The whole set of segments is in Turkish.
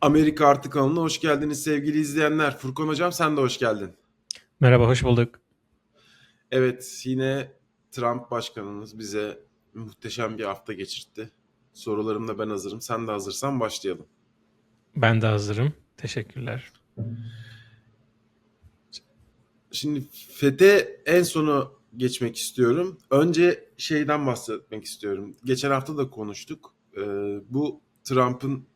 Amerika Artı kanalına hoş geldiniz sevgili izleyenler. Furkan Hocam sen de hoş geldin. Merhaba, hoş bulduk. Evet yine Trump başkanımız bize muhteşem bir hafta geçirtti. Sorularımla ben hazırım. Sen de hazırsan başlayalım. Ben de hazırım. Teşekkürler. Şimdi FET'e en sonu geçmek istiyorum. Önce şeyden bahsetmek istiyorum. Geçen hafta da konuştuk. Ee, bu Trump'ın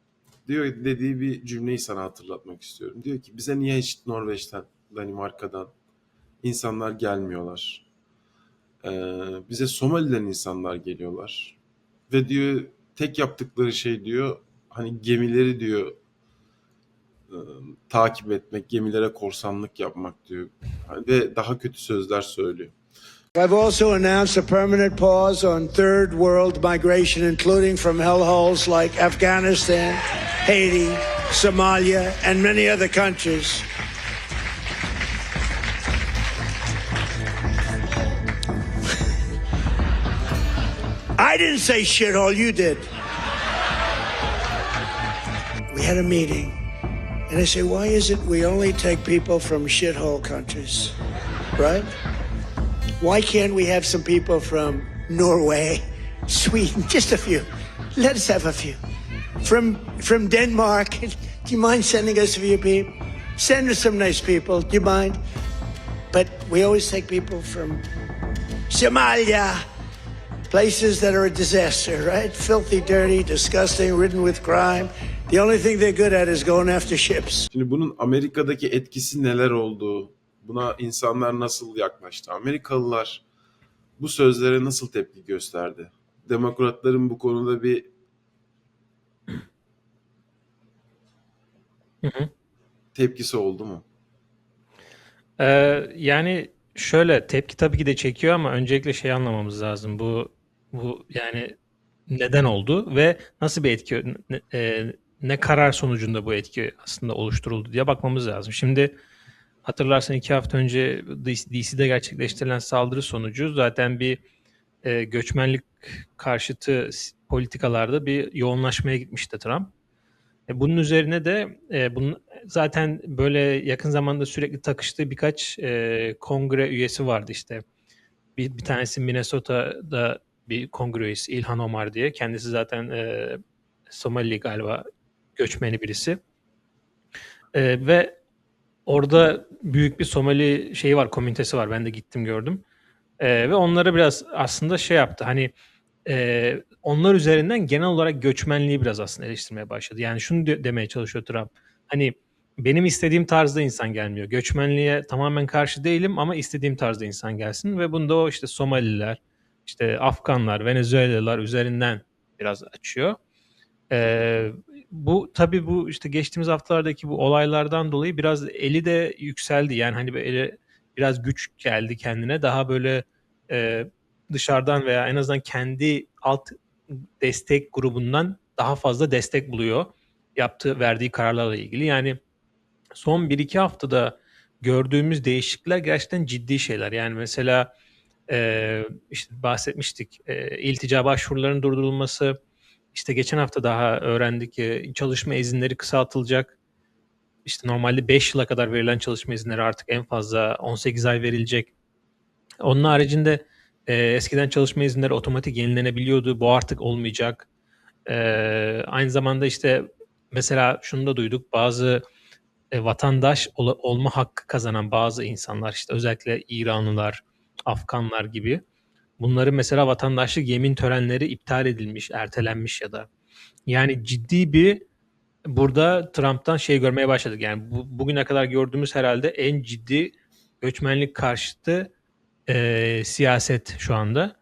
diyor dediği bir cümleyi sana hatırlatmak istiyorum. Diyor ki bize niye hiç Norveç'ten, Danimarka'dan insanlar gelmiyorlar? Ee, bize Somali'den insanlar geliyorlar. Ve diyor tek yaptıkları şey diyor hani gemileri diyor e, takip etmek, gemilere korsanlık yapmak diyor. Ve daha kötü sözler söylüyor. I've also announced a permanent pause on third world migration, including from hellholes like Afghanistan, Haiti, Somalia, and many other countries. I didn't say shithole, you did. We had a meeting, and I said, why is it we only take people from shithole countries, right? Why can't we have some people from Norway, Sweden, just a few? Let us have a few. From from Denmark, do you mind sending us a few people? Send us some nice people. Do you mind? But we always take people from Somalia, places that are a disaster, right? Filthy, dirty, disgusting, ridden with crime. The only thing they're good at is going after ships. Şimdi bunun Amerika'daki etkisi neler olduğu, buna insanlar nasıl yaklaştı? Amerikalılar bu sözlere nasıl tepki gösterdi? Demokratların bu konuda bir Hı hı. tepkisi oldu mu? Ee, yani şöyle tepki tabii ki de çekiyor ama öncelikle şey anlamamız lazım. Bu bu yani neden oldu ve nasıl bir etki ne, e, ne karar sonucunda bu etki aslında oluşturuldu diye bakmamız lazım. Şimdi hatırlarsan iki hafta önce DC'de gerçekleştirilen saldırı sonucu zaten bir e, göçmenlik karşıtı politikalarda bir yoğunlaşmaya gitmişti Trump. E, bunun üzerine de e, bunun zaten böyle yakın zamanda sürekli takıştığı birkaç e, kongre üyesi vardı işte. Bir, bir tanesi Minnesota'da bir kongre üyesi İlhan Omar diye. Kendisi zaten e, Somali galiba göçmeni birisi. E, ve orada büyük bir Somali şeyi var, komünitesi var. Ben de gittim gördüm. E, ve onlara biraz aslında şey yaptı. Hani e, onlar üzerinden genel olarak göçmenliği biraz aslında eleştirmeye başladı. Yani şunu de- demeye çalışıyor Trump. Hani benim istediğim tarzda insan gelmiyor. Göçmenliğe tamamen karşı değilim ama istediğim tarzda insan gelsin ve bunda o işte Somaliler, işte Afganlar, Venezuelalılar üzerinden biraz açıyor. Ee, bu tabii bu işte geçtiğimiz haftalardaki bu olaylardan dolayı biraz eli de yükseldi. Yani hani böyle biraz güç geldi kendine. Daha böyle e, dışarıdan veya en azından kendi alt destek grubundan daha fazla destek buluyor yaptığı verdiği kararlarla ilgili. Yani son 1-2 haftada gördüğümüz değişiklikler gerçekten ciddi şeyler. Yani mesela e, işte bahsetmiştik e, iltica başvurularının durdurulması, işte geçen hafta daha öğrendik ki çalışma izinleri kısaltılacak. İşte normalde 5 yıla kadar verilen çalışma izinleri artık en fazla 18 ay verilecek. Onun haricinde e, eskiden çalışma izinleri otomatik yenilenebiliyordu. Bu artık olmayacak. E, aynı zamanda işte mesela şunu da duyduk. Bazı e, vatandaş ol- olma hakkı kazanan bazı insanlar işte özellikle İranlılar, Afganlar gibi bunları mesela vatandaşlık yemin törenleri iptal edilmiş, ertelenmiş ya da yani ciddi bir burada Trump'tan şey görmeye başladık. Yani bu, bugüne kadar gördüğümüz herhalde en ciddi göçmenlik karşıtı e, siyaset şu anda.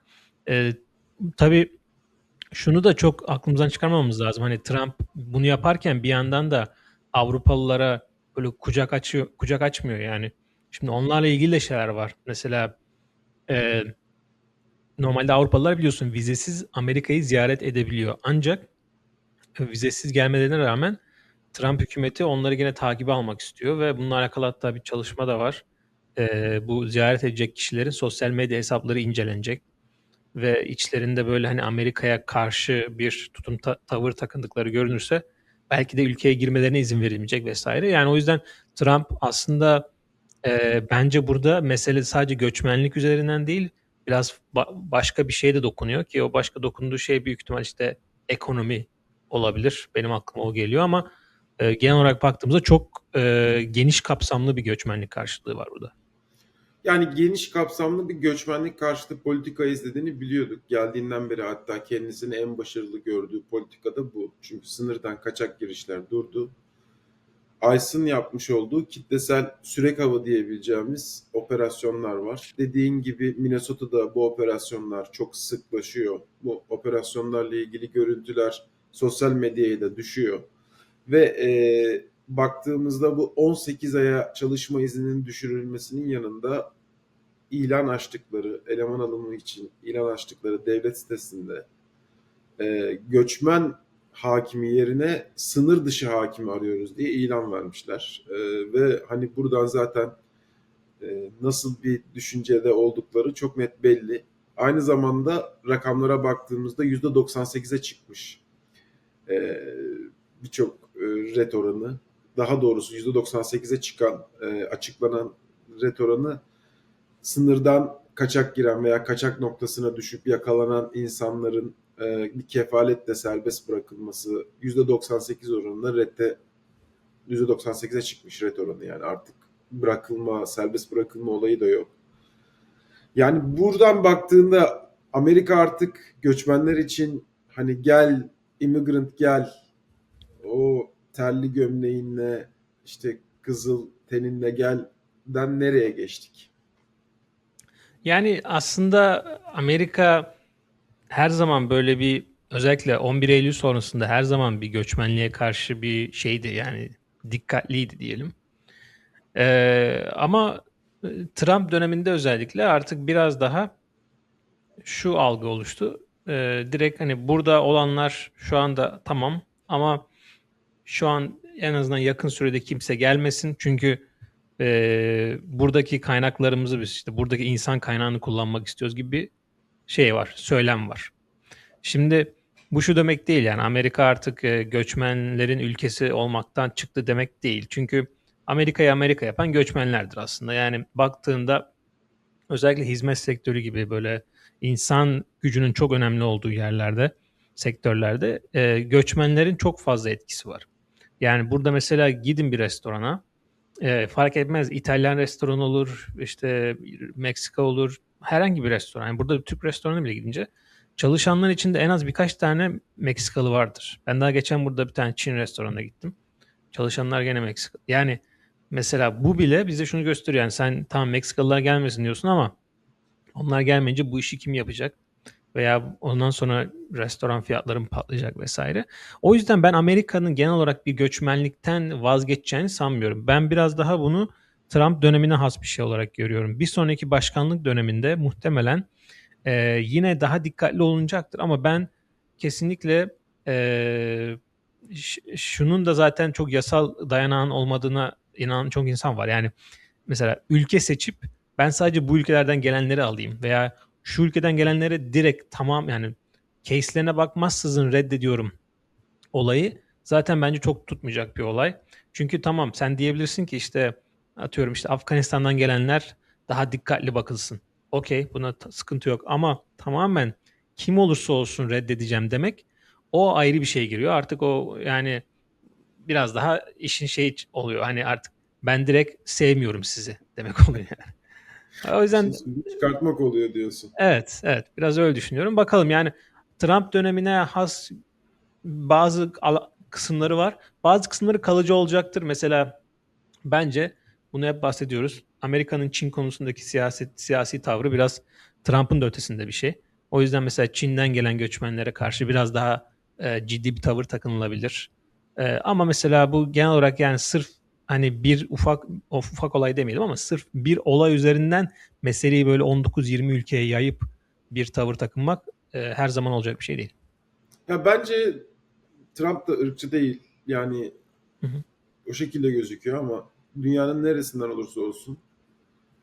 E, tabii şunu da çok aklımızdan çıkarmamamız lazım. Hani Trump bunu yaparken bir yandan da Avrupalılara böyle kucak açıyor, kucak açmıyor yani. Şimdi onlarla ilgili de şeyler var. Mesela e, normalde Avrupalılar biliyorsun vizesiz Amerika'yı ziyaret edebiliyor. Ancak vizesiz gelmelerine rağmen Trump hükümeti onları gene takibe almak istiyor ve bununla alakalı hatta bir çalışma da var. E, bu ziyaret edecek kişilerin sosyal medya hesapları incelenecek ve içlerinde böyle hani Amerika'ya karşı bir tutum ta- tavır takındıkları görünürse belki de ülkeye girmelerine izin verilmeyecek vesaire. Yani o yüzden Trump aslında e, bence burada mesele sadece göçmenlik üzerinden değil biraz ba- başka bir şeye de dokunuyor ki o başka dokunduğu şey büyük ihtimal işte ekonomi olabilir. Benim aklıma o geliyor ama e, genel olarak baktığımızda çok e, geniş kapsamlı bir göçmenlik karşılığı var burada. Yani geniş kapsamlı bir göçmenlik karşıtı politika izlediğini biliyorduk. Geldiğinden beri hatta kendisini en başarılı gördüğü politika da bu. Çünkü sınırdan kaçak girişler durdu. ICE'ın yapmış olduğu kitlesel sürek hava diyebileceğimiz operasyonlar var. Dediğin gibi Minnesota'da bu operasyonlar çok sıklaşıyor. Bu operasyonlarla ilgili görüntüler sosyal medyaya da düşüyor. Ve e, baktığımızda bu 18 aya çalışma izninin düşürülmesinin yanında ilan açtıkları, eleman alımı için ilan açtıkları devlet sitesinde e, göçmen hakimi yerine sınır dışı hakimi arıyoruz diye ilan vermişler. E, ve hani buradan zaten e, nasıl bir düşüncede oldukları çok net belli. Aynı zamanda rakamlara baktığımızda %98'e çıkmış e, birçok e, ret oranı. Daha doğrusu %98'e çıkan, e, açıklanan ret oranı sınırdan kaçak giren veya kaçak noktasına düşüp yakalanan insanların e, bir kefaletle serbest bırakılması %98 oranında rette %98'e çıkmış ret oranı yani artık bırakılma, serbest bırakılma olayı da yok. Yani buradan baktığında Amerika artık göçmenler için hani gel immigrant gel o terli gömleğinle işte kızıl teninle gelden nereye geçtik? Yani aslında Amerika her zaman böyle bir özellikle 11 Eylül sonrasında her zaman bir göçmenliğe karşı bir şeydi yani dikkatliydi diyelim. Ee, ama e, Trump döneminde özellikle artık biraz daha şu algı oluştu. Ee, direkt hani burada olanlar şu anda tamam ama şu an en azından yakın sürede kimse gelmesin. Çünkü e, buradaki kaynaklarımızı biz işte buradaki insan kaynağını kullanmak istiyoruz gibi şey var, söylem var. Şimdi bu şu demek değil yani Amerika artık e, göçmenlerin ülkesi olmaktan çıktı demek değil. Çünkü Amerika'yı Amerika yapan göçmenlerdir aslında. Yani baktığında özellikle hizmet sektörü gibi böyle insan gücünün çok önemli olduğu yerlerde, sektörlerde e, göçmenlerin çok fazla etkisi var. Yani burada mesela gidin bir restorana, e, fark etmez İtalyan restoranı olur, işte Meksika olur, herhangi bir restoran. Yani burada bir Türk restoranı bile gidince çalışanlar içinde en az birkaç tane Meksikalı vardır. Ben daha geçen burada bir tane Çin restoranına gittim. Çalışanlar gene Meksika. Yani mesela bu bile bize şunu gösteriyor. Yani sen tamam Meksikalılar gelmesin diyorsun ama onlar gelmeyince bu işi kim yapacak? Veya ondan sonra restoran fiyatları mı patlayacak vesaire. O yüzden ben Amerika'nın genel olarak bir göçmenlikten vazgeçeceğini sanmıyorum. Ben biraz daha bunu Trump dönemine has bir şey olarak görüyorum. Bir sonraki başkanlık döneminde muhtemelen e, yine daha dikkatli olunacaktır. Ama ben kesinlikle e, şunun da zaten çok yasal dayanağın olmadığına inanan çok insan var. Yani mesela ülke seçip ben sadece bu ülkelerden gelenleri alayım veya şu ülkeden gelenlere direkt tamam yani case'lerine bakmazsızın reddediyorum olayı zaten bence çok tutmayacak bir olay. Çünkü tamam sen diyebilirsin ki işte atıyorum işte Afganistan'dan gelenler daha dikkatli bakılsın. Okey buna sıkıntı yok ama tamamen kim olursa olsun reddedeceğim demek o ayrı bir şey giriyor. Artık o yani biraz daha işin şey oluyor. Hani artık ben direkt sevmiyorum sizi demek oluyor yani. O yüzden çıkartmak oluyor diyorsun. Evet, evet. Biraz öyle düşünüyorum. Bakalım yani Trump dönemine has bazı kısımları var. Bazı kısımları kalıcı olacaktır. Mesela bence bunu hep bahsediyoruz. Amerika'nın Çin konusundaki siyaset siyasi tavrı biraz Trump'ın da ötesinde bir şey. O yüzden mesela Çin'den gelen göçmenlere karşı biraz daha e, ciddi bir tavır takınılabilir. E, ama mesela bu genel olarak yani sırf hani bir ufak ufak olay demeyelim ama sırf bir olay üzerinden meseleyi böyle 19-20 ülkeye yayıp bir tavır takınmak e, her zaman olacak bir şey değil. Ya bence Trump da ırkçı değil. Yani Hı hı. o şekilde gözüküyor ama dünyanın neresinden olursa olsun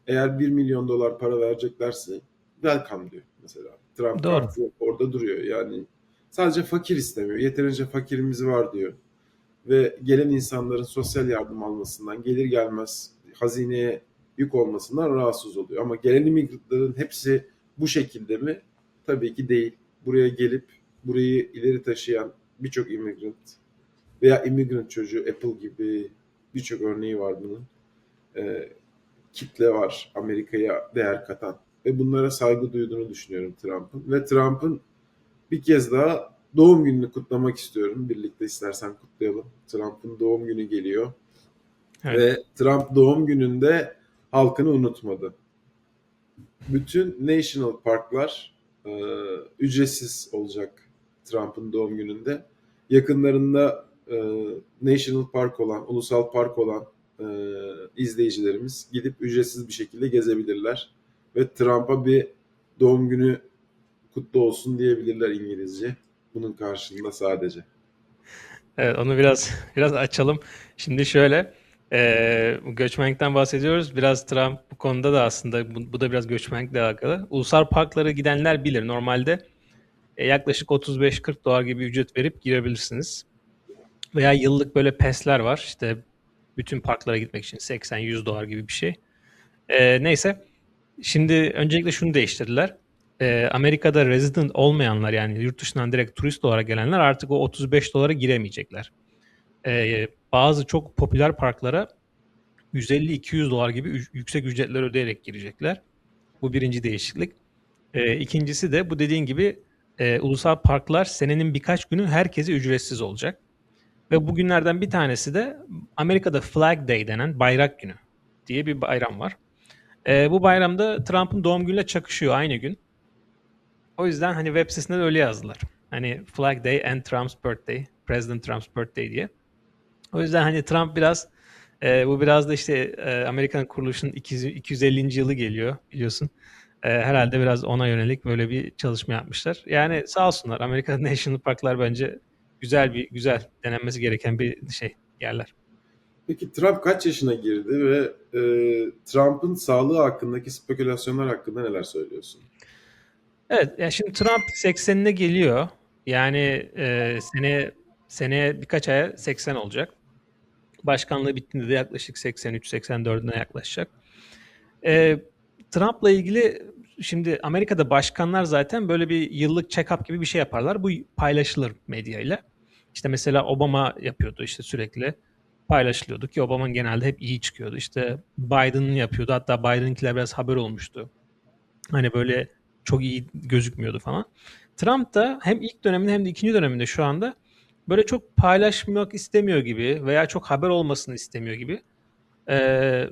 eğer 1 milyon dolar para vereceklerse welcome diyor mesela. Trump Doğru. kartı orada duruyor yani. Sadece fakir istemiyor. Yeterince fakirimiz var diyor. ve gelen insanların sosyal yardım almasından, gelir gelmez hazineye yük olmasından rahatsız oluyor. Ama gelen immigrantların hepsi bu şekilde mi? Tabii ki değil. Buraya gelip burayı ileri taşıyan birçok immigrant veya immigrant çocuğu Apple gibi birçok örneği var bunun. Ee, kitle var Amerika'ya değer katan ve bunlara saygı duyduğunu düşünüyorum Trump'ın. Ve Trump'ın bir kez daha doğum gününü kutlamak istiyorum. Birlikte istersen kutlayalım. Trump'ın doğum günü geliyor. Evet. Ve Trump doğum gününde halkını unutmadı. Bütün national parklar e, ücretsiz olacak Trump'ın doğum gününde. Yakınlarında e, national park olan, ulusal park olan e, izleyicilerimiz gidip ücretsiz bir şekilde gezebilirler. Ve Trump'a bir doğum günü kutlu olsun diyebilirler İngilizce. Bunun karşılığında sadece. Evet, onu biraz biraz açalım. Şimdi şöyle, bu göçmenlikten bahsediyoruz. Biraz Trump bu konuda da aslında bu, bu da biraz göçmenlikle alakalı. Ulusal parklara gidenler bilir. Normalde e, yaklaşık 35-40 dolar gibi ücret verip girebilirsiniz. Veya yıllık böyle PES'ler var. İşte bütün parklara gitmek için 80-100 dolar gibi bir şey. Eee, neyse. Şimdi öncelikle şunu değiştirdiler. Eee, Amerika'da resident olmayanlar yani yurt dışından direkt turist olarak gelenler artık o 35 dolara giremeyecekler. Eee, bazı çok popüler parklara 150-200 dolar gibi yüksek ücretler ödeyerek girecekler. Bu birinci değişiklik. Eee ikincisi de bu dediğin gibi eee, ulusal parklar senenin birkaç günü herkese ücretsiz olacak. Ve bu günlerden bir tanesi de Amerika'da Flag Day denen bayrak günü diye bir bayram var. Eee, bu bayramda Trump'ın doğum günüyle çakışıyor aynı gün. O yüzden hani web sitesinde de öyle yazdılar. Hani Flag Day and Trump's Birthday, President Trump's Birthday diye. O yüzden hani Trump biraz e, bu biraz da işte e, Amerikan kuruluşunun 200 250. yılı geliyor biliyorsun. E, herhalde biraz ona yönelik böyle bir çalışma yapmışlar. Yani sağ olsunlar Amerikan National Parklar bence güzel bir güzel denenmesi gereken bir şey yerler. Peki Trump kaç yaşına girdi ve e, Trump'ın sağlığı hakkındaki spekülasyonlar hakkında neler söylüyorsun? Evet, yani şimdi Trump 80'ine geliyor. Yani e, seneye seneye birkaç aya 80 olacak. Başkanlığı bittiğinde de yaklaşık 83-84'üne yaklaşacak. E, Trump'la ilgili şimdi Amerika'da başkanlar zaten böyle bir yıllık check-up gibi bir şey yaparlar. Bu paylaşılır medyayla. İşte mesela Obama yapıyordu işte sürekli paylaşılıyordu ki Obama'nın genelde hep iyi çıkıyordu. İşte Biden'ın yapıyordu. Hatta Biden'ınkiler biraz haber olmuştu. Hani böyle çok iyi gözükmüyordu falan. Trump da hem ilk döneminde hem de ikinci döneminde şu anda böyle çok paylaşmak istemiyor gibi veya çok haber olmasını istemiyor gibi. Ee,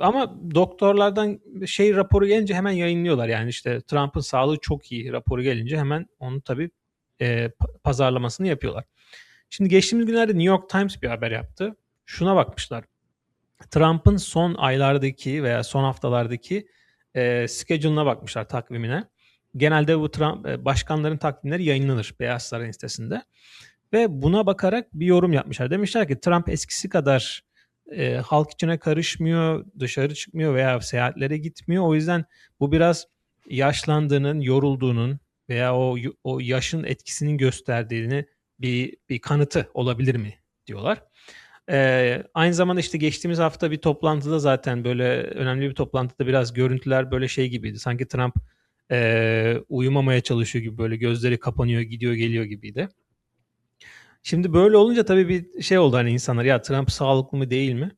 ama doktorlardan şey raporu gelince hemen yayınlıyorlar. Yani işte Trump'ın sağlığı çok iyi raporu gelince hemen onu tabii e, pa- pazarlamasını yapıyorlar. Şimdi geçtiğimiz günlerde New York Times bir haber yaptı. Şuna bakmışlar. Trump'ın son aylardaki veya son haftalardaki e, schedule'ına bakmışlar takvimine. Genelde bu Trump e, başkanların takvimleri yayınlanır Beyaz Saray'ın sitesinde. Ve buna bakarak bir yorum yapmışlar. Demişler ki Trump eskisi kadar e, halk içine karışmıyor, dışarı çıkmıyor veya seyahatlere gitmiyor. O yüzden bu biraz yaşlandığının, yorulduğunun veya o o yaşın etkisinin gösterdiğini bir bir kanıtı olabilir mi diyorlar. Ee, aynı zamanda işte geçtiğimiz hafta bir toplantıda zaten böyle önemli bir toplantıda biraz görüntüler böyle şey gibiydi. Sanki Trump e, uyumamaya çalışıyor gibi böyle gözleri kapanıyor, gidiyor, geliyor gibiydi. Şimdi böyle olunca tabii bir şey oldu hani insanlar ya Trump sağlıklı mı değil mi?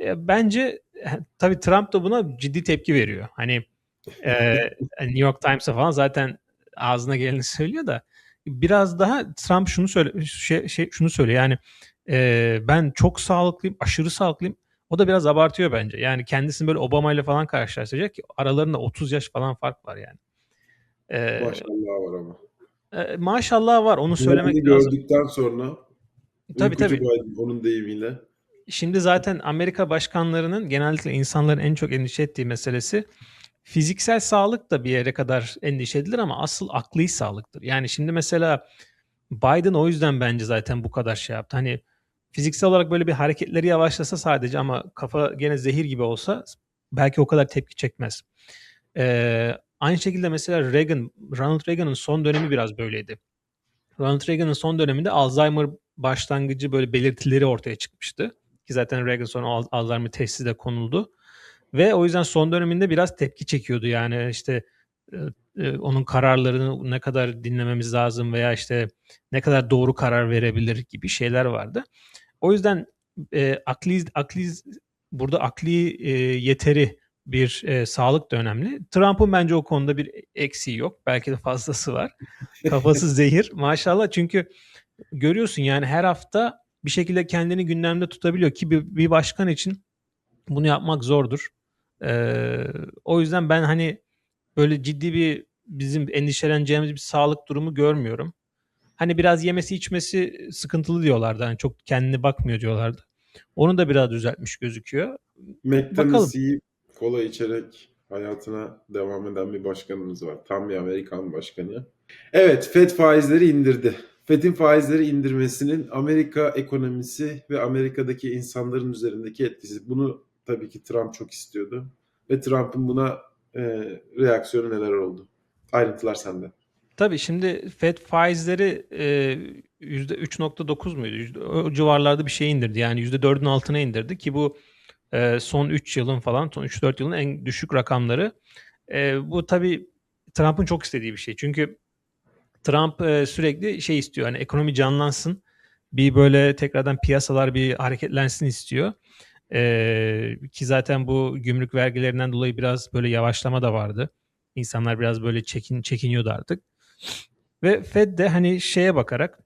E, bence tabii Trump da buna ciddi tepki veriyor. Hani e, New York Times'a falan zaten ağzına geleni söylüyor da biraz daha Trump şunu söyle şey, şey şunu söylüyor yani e, ben çok sağlıklıyım, aşırı sağlıklıyım. O da biraz abartıyor bence. Yani kendisini böyle Obama ile falan karşılaştıracak ki aralarında 30 yaş falan fark var yani. E, Maşallah var ama. E, maşallah var onu söylemek Biden lazım. gördükten sonra Tabii, uykucu tabii. Biden, onun deyimiyle. Şimdi zaten Amerika başkanlarının genellikle insanların en çok endişe ettiği meselesi fiziksel sağlık da bir yere kadar endişe edilir ama asıl akli sağlıktır. Yani şimdi mesela Biden o yüzden bence zaten bu kadar şey yaptı. Hani fiziksel olarak böyle bir hareketleri yavaşlasa sadece ama kafa gene zehir gibi olsa belki o kadar tepki çekmez. Ee, aynı şekilde mesela Reagan, Ronald Reagan'ın son dönemi biraz böyleydi. Ronald Reagan'ın son döneminde Alzheimer başlangıcı böyle belirtileri ortaya çıkmıştı. Ki zaten Reagan sonra Al- Alzheimer teşhisi de konuldu. Ve o yüzden son döneminde biraz tepki çekiyordu. Yani işte e, e, onun kararlarını ne kadar dinlememiz lazım veya işte ne kadar doğru karar verebilir gibi şeyler vardı. O yüzden e, akli akli burada akli e, yeteri bir e, sağlık da önemli. Trump'ın bence o konuda bir eksiği yok. Belki de fazlası var. Kafası zehir. Maşallah çünkü görüyorsun yani her hafta bir şekilde kendini gündemde tutabiliyor ki bir, bir başkan için bunu yapmak zordur. Ee, o yüzden ben hani böyle ciddi bir bizim endişeleneceğimiz bir sağlık durumu görmüyorum. Hani biraz yemesi içmesi sıkıntılı diyorlardı. Hani çok kendine bakmıyor diyorlardı. Onu da biraz düzeltmiş gözüküyor. McDonald's yiyip kola içerek hayatına devam eden bir başkanımız var. Tam bir Amerikan başkanı. Evet, FED faizleri indirdi. FED'in faizleri indirmesinin Amerika ekonomisi ve Amerika'daki insanların üzerindeki etkisi. Bunu tabii ki Trump çok istiyordu. Ve Trump'ın buna e, reaksiyonu neler oldu? Ayrıntılar sende. Tabii şimdi FED faizleri e, %3.9 muydu? O civarlarda bir şey indirdi. Yani %4'ün altına indirdi ki bu e, son 3 yılın falan, son 3-4 yılın en düşük rakamları. E, bu tabii Trump'ın çok istediği bir şey. Çünkü Trump e, sürekli şey istiyor. Hani ekonomi canlansın. Bir böyle tekrardan piyasalar bir hareketlensin istiyor. E, ki zaten bu gümrük vergilerinden dolayı biraz böyle yavaşlama da vardı. İnsanlar biraz böyle çekin çekiniyordu artık. Ve Fed de hani şeye bakarak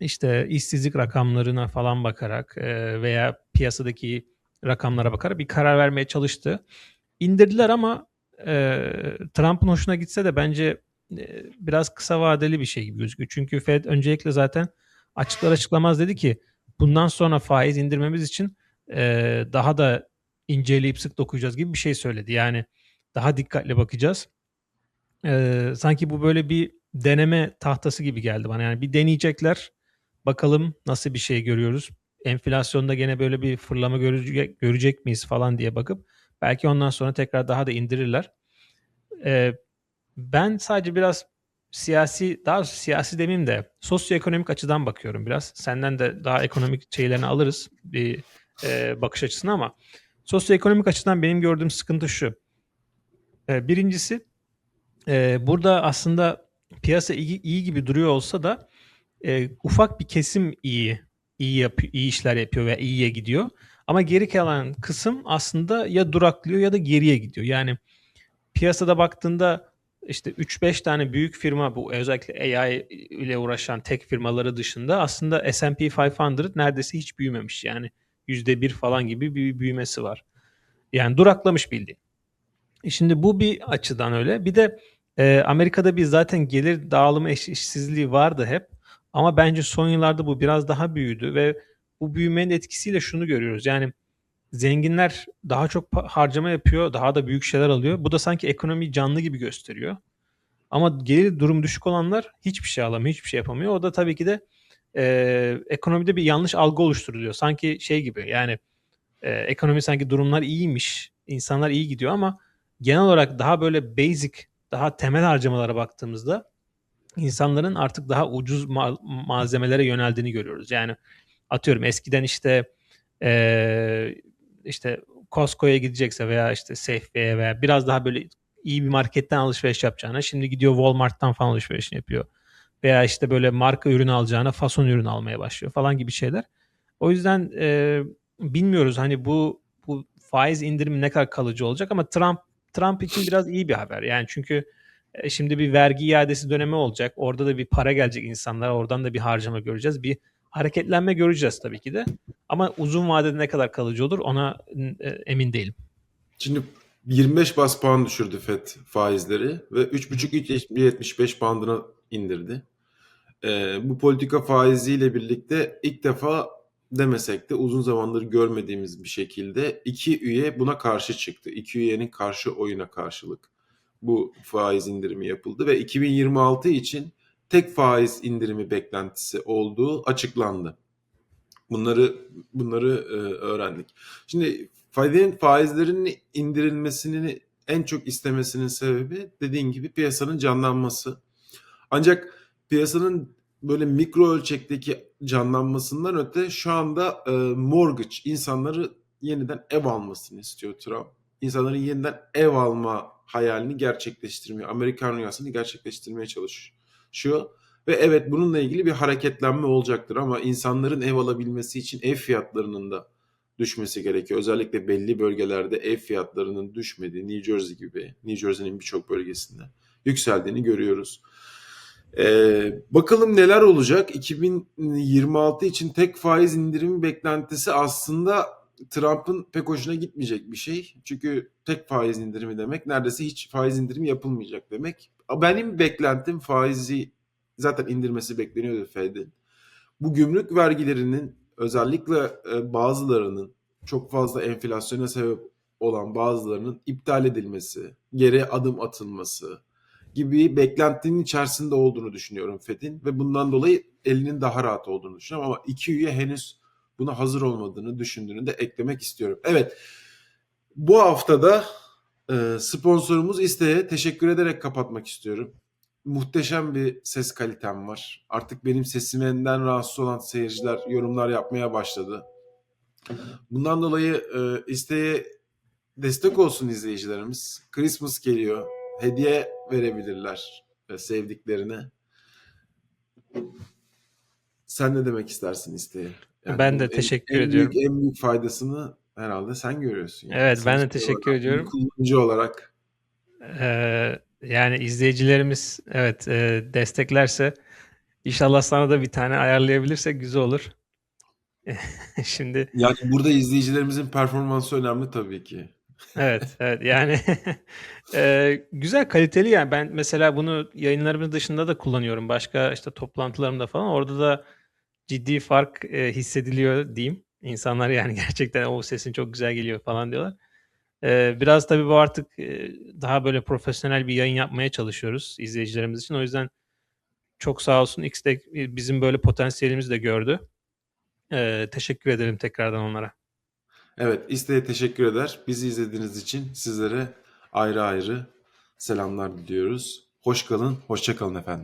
işte işsizlik rakamlarına falan bakarak e, veya piyasadaki rakamlara bakarak bir karar vermeye çalıştı. İndirdiler ama e, Trump'ın hoşuna gitse de bence e, biraz kısa vadeli bir şey gibi gözüküyor. Çünkü Fed öncelikle zaten açıklar açıklamaz dedi ki bundan sonra faiz indirmemiz için e, daha da inceleyip sık dokuyacağız gibi bir şey söyledi. Yani daha dikkatli bakacağız. E, sanki bu böyle bir deneme tahtası gibi geldi bana. Yani bir deneyecekler. Bakalım nasıl bir şey görüyoruz. Enflasyonda gene böyle bir fırlama görecek, görecek miyiz falan diye bakıp belki ondan sonra tekrar daha da indirirler. Ee, ben sadece biraz siyasi, daha siyasi demeyeyim de sosyoekonomik açıdan bakıyorum biraz. Senden de daha ekonomik şeylerini alırız bir e, bakış açısına ama sosyoekonomik açıdan benim gördüğüm sıkıntı şu. Ee, birincisi e, burada aslında piyasa iyi, iyi gibi duruyor olsa da e, ufak bir kesim iyi iyi yapıyor, iyi işler yapıyor ve iyiye gidiyor. Ama geri kalan kısım aslında ya duraklıyor ya da geriye gidiyor. Yani piyasada baktığında işte 3-5 tane büyük firma bu özellikle AI ile uğraşan tek firmaları dışında aslında S&P 500 neredeyse hiç büyümemiş. Yani %1 falan gibi bir büyümesi var. Yani duraklamış bildiğin. E Şimdi bu bir açıdan öyle. Bir de e, Amerika'da bir zaten gelir dağılımı eşitsizliği vardı hep. Ama bence son yıllarda bu biraz daha büyüdü ve bu büyümenin etkisiyle şunu görüyoruz. Yani zenginler daha çok harcama yapıyor, daha da büyük şeyler alıyor. Bu da sanki ekonomiyi canlı gibi gösteriyor. Ama gelir durum düşük olanlar hiçbir şey alamıyor, hiçbir şey yapamıyor. O da tabii ki de e, ekonomide bir yanlış algı oluşturuyor. Sanki şey gibi yani e, ekonomi sanki durumlar iyiymiş, insanlar iyi gidiyor ama genel olarak daha böyle basic, daha temel harcamalara baktığımızda insanların artık daha ucuz ma- malzemelere yöneldiğini görüyoruz. Yani atıyorum eskiden işte eee, işte Costco'ya gidecekse veya işte Safeway'e veya biraz daha böyle iyi bir marketten alışveriş yapacağına şimdi gidiyor Walmart'tan falan alışverişini yapıyor. Veya işte böyle marka ürünü alacağına fason ürünü almaya başlıyor falan gibi şeyler. O yüzden eee, bilmiyoruz hani bu bu faiz indirimi ne kadar kalıcı olacak ama Trump Trump için biraz iyi bir haber. Yani çünkü e, Şimdi bir vergi iadesi dönemi olacak. Orada da bir para gelecek insanlara. Oradan da bir harcama göreceğiz. Bir hareketlenme göreceğiz tabii ki de. Ama uzun vadede ne kadar kalıcı olur ona e, emin değilim. Şimdi 25 bas puan düşürdü FED faizleri ve 3,5-3,75 bandına indirdi. Ee, bu politika faiziyle birlikte ilk defa demesek de uzun zamandır görmediğimiz bir şekilde iki üye buna karşı çıktı. İki üyenin karşı oyuna karşılık bu faiz indirimi yapıldı ve 2026 için tek faiz indirimi beklentisi olduğu açıklandı. Bunları bunları e, öğrendik. Şimdi Fed'in faizlerin indirilmesini en çok istemesinin sebebi dediğin gibi piyasanın canlanması. Ancak piyasanın böyle mikro ölçekteki canlanmasından öte şu anda e, mortgage insanları yeniden ev almasını istiyor Trump. İnsanların yeniden ev alma hayalini gerçekleştirmeye, Amerikan rüyasını gerçekleştirmeye çalışıyor. Ve evet bununla ilgili bir hareketlenme olacaktır ama insanların ev alabilmesi için ev fiyatlarının da düşmesi gerekiyor. Özellikle belli bölgelerde ev fiyatlarının düşmediği, New Jersey gibi, New Jersey'nin birçok bölgesinde yükseldiğini görüyoruz. Ee, bakalım neler olacak. 2026 için tek faiz indirimi beklentisi aslında Trump'ın pek hoşuna gitmeyecek bir şey. Çünkü tek faiz indirimi demek neredeyse hiç faiz indirimi yapılmayacak demek. Benim beklentim faizi zaten indirmesi bekleniyordu Fed'in. Bu gümrük vergilerinin özellikle e, bazılarının çok fazla enflasyona sebep olan bazılarının iptal edilmesi, geri adım atılması gibi beklentinin içerisinde olduğunu düşünüyorum Fed'in ve bundan dolayı elinin daha rahat olduğunu düşünüyorum ama iki üye henüz buna hazır olmadığını düşündüğünü de eklemek istiyorum. Evet bu haftada e, sponsorumuz İsteğe teşekkür ederek kapatmak istiyorum. Muhteşem bir ses kalitem var. Artık benim sesimden rahatsız olan seyirciler yorumlar yapmaya başladı. Bundan dolayı e, isteğe destek olsun izleyicilerimiz. Christmas geliyor. Hediye verebilirler e, sevdiklerine. Sen ne demek istersin isteğe? Ben de bu en- teşekkür en ediyorum. Büyük, en büyük faydasını herhalde sen görüyorsun. yani. Evet, ben de teşekkür olarak, ediyorum. Kullanıcı olarak. Ee, yani izleyicilerimiz evet e, desteklerse inşallah sana da bir tane ayarlayabilirsek güzel olur. Şimdi Yani burada izleyicilerimizin performansı önemli tabii ki. evet evet yani e, güzel kaliteli yani ben mesela bunu yayınlarımın dışında da kullanıyorum başka işte toplantılarımda falan orada da ciddi fark e, hissediliyor diyeyim. İnsanlar yani gerçekten o sesin çok güzel geliyor falan diyorlar. Ee, biraz tabii bu artık e, daha böyle profesyonel bir yayın yapmaya çalışıyoruz izleyicilerimiz için. O yüzden çok sağ olsun X de bizim böyle potansiyelimizi de gördü. Ee, teşekkür ederim tekrardan onlara. Evet, isteğe teşekkür eder. Bizi izlediğiniz için sizlere ayrı ayrı selamlar diliyoruz. Hoş kalın, hoşça kalın efendim.